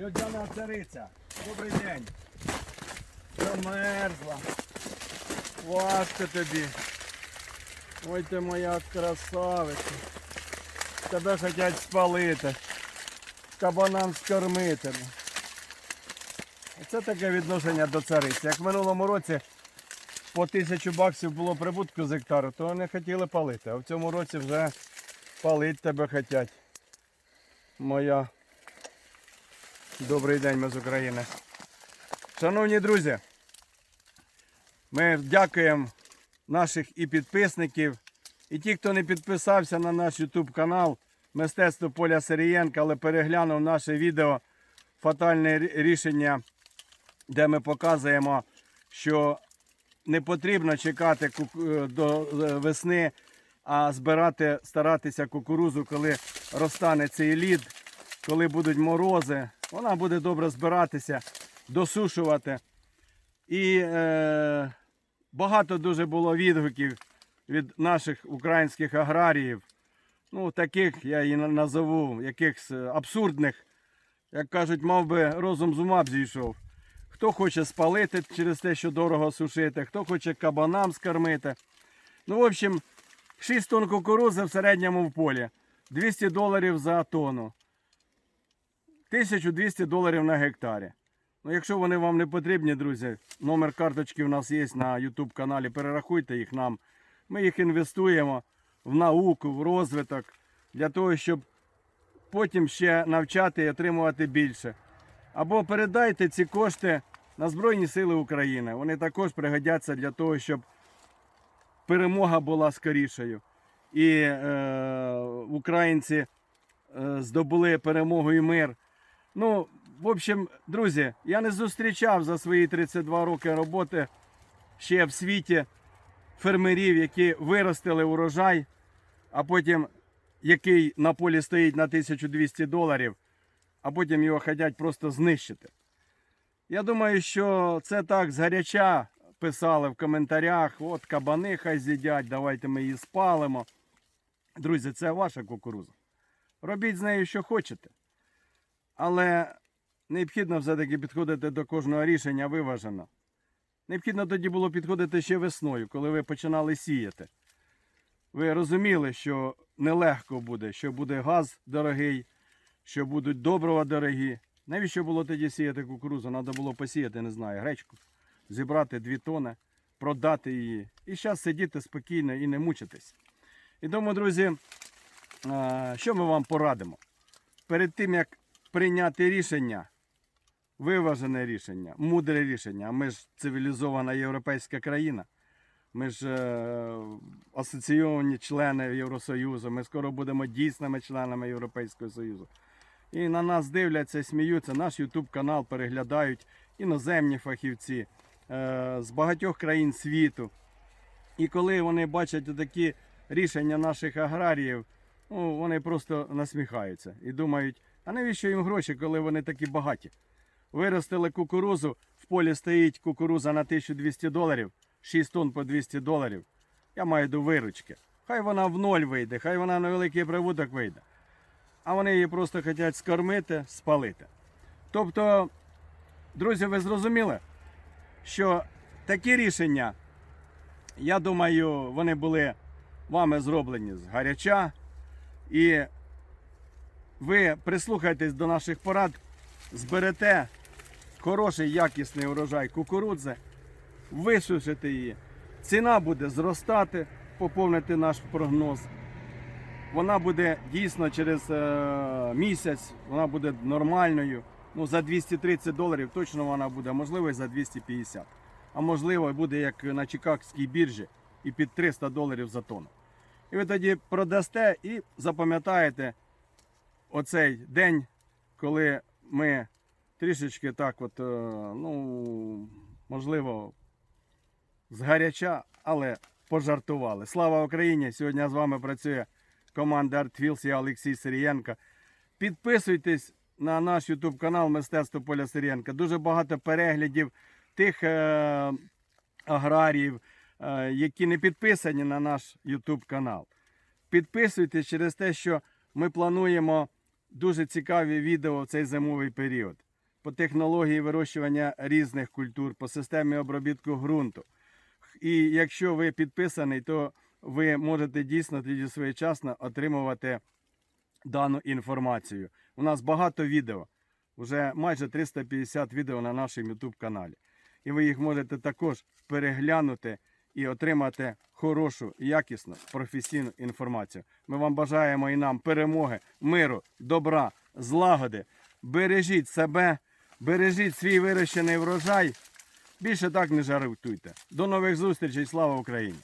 Людяна цариця, добрий день. Замерзла. Важко тобі. Ой ти моя красавиця. Тебе хочуть спалити. Кабанам скормити. Це таке відношення до цариці. Як в минулому році по тисячу баксів було прибутку з гектару, то вони хотіли палити. А в цьому році вже палить тебе хочуть. Моя. Добрий день, ми з України. Шановні друзі, ми дякуємо наших і підписників, і ті, хто не підписався на наш YouTube канал Мистецтво Поля Сирієнка, але переглянув наше відео Фатальне рішення, де ми показуємо, що не потрібно чекати е, до е, весни, а збирати, старатися кукурузу, коли розтане цей лід, коли будуть морози. Вона буде добре збиратися, досушувати. І е, багато дуже було відгуків від наших українських аграріїв. Ну, таких я на- назову, якихось е, абсурдних, як кажуть, мав би розум з ума б зійшов. Хто хоче спалити через те, що дорого сушити, хто хоче кабанам скормити. Ну, в общем, 6 тонн кукурузи в середньому в полі. 200 доларів за тонну. 1200 доларів на гектарі. Ну, якщо вони вам не потрібні, друзі, номер карточки у нас є на YouTube каналі. Перерахуйте їх нам. Ми їх інвестуємо в науку, в розвиток для того, щоб потім ще навчати і отримувати більше. Або передайте ці кошти на Збройні Сили України. Вони також пригодяться для того, щоб перемога була скорішою. І е, українці е, здобули перемогу і мир. Ну, в общем, друзі, я не зустрічав за свої 32 роки роботи ще в світі фермерів, які виростили урожай, а потім який на полі стоїть на 1200 доларів, а потім його хочуть просто знищити. Я думаю, що це так згаряча писали в коментарях. От кабани хай з'їдять, давайте ми її спалимо. Друзі, це ваша кукуруза. Робіть з нею, що хочете. Але необхідно все-таки підходити до кожного рішення виважено. Необхідно тоді було підходити ще весною, коли ви починали сіяти. Ви розуміли, що нелегко буде, що буде газ дорогий, що будуть добрива дорогі. Навіщо було тоді сіяти кукурузу? Треба було посіяти, не знаю, гречку, зібрати дві тони, продати її. І зараз сидіти спокійно і не мучитись. І тому, друзі, що ми вам порадимо? Перед тим, як прийняти рішення, виважене рішення, мудре рішення, ми ж цивілізована європейська країна. Ми ж е, асоційовані члени Євросоюзу, ми скоро будемо дійсними членами Європейського Союзу. І на нас дивляться, сміються, наш YouTube канал переглядають іноземні фахівці е, з багатьох країн світу. І коли вони бачать такі рішення наших аграріїв, ну, вони просто насміхаються і думають, а навіщо їм гроші, коли вони такі багаті? Виростили кукурузу, в полі стоїть кукуруза на 1200 доларів, 6 тонн по 200 доларів. Я маю до виручки. Хай вона в ноль вийде, хай вона на великий прибуток вийде. А вони її просто хочуть скормити, спалити. Тобто, друзі, ви зрозуміли, що такі рішення, я думаю, вони були вами зроблені з гаряча. І ви прислухайтесь до наших порад, зберете хороший якісний урожай кукурудзи, висушите її. Ціна буде зростати, поповнити наш прогноз. Вона буде дійсно через е, місяць, вона буде нормальною. Ну, за 230 доларів точно вона буде, можливо, і за 250. А можливо, буде як на Чикагській біржі і під 300 доларів за тонну. І ви тоді продасте і запам'ятаєте оцей день, коли ми трішечки так, от, е, ну, можливо, згаряча, але пожартували. Слава Україні! Сьогодні з вами працює команда ArtFills, я Олексій Сирієнко. Підписуйтесь на наш YouTube канал Мистецтво Поля Сирієнка. Дуже багато переглядів тих е, аграріїв, е, які не підписані на наш YouTube канал. Підписуйтесь через те, що ми плануємо дуже цікаві відео в цей зимовий період. по технології вирощування різних культур, по системі обробітку ґрунту. І якщо ви підписаний, то ви можете дійсно тоді своєчасно отримувати дану інформацію. У нас багато відео, вже майже 350 відео на нашому YouTube каналі. І ви їх можете також переглянути і отримати хорошу, якісну, професійну інформацію. Ми вам бажаємо і нам перемоги, миру, добра, злагоди. Бережіть себе, бережіть свій вирощений врожай. Більше так не жартуйте. До нових зустрічей. Слава Україні!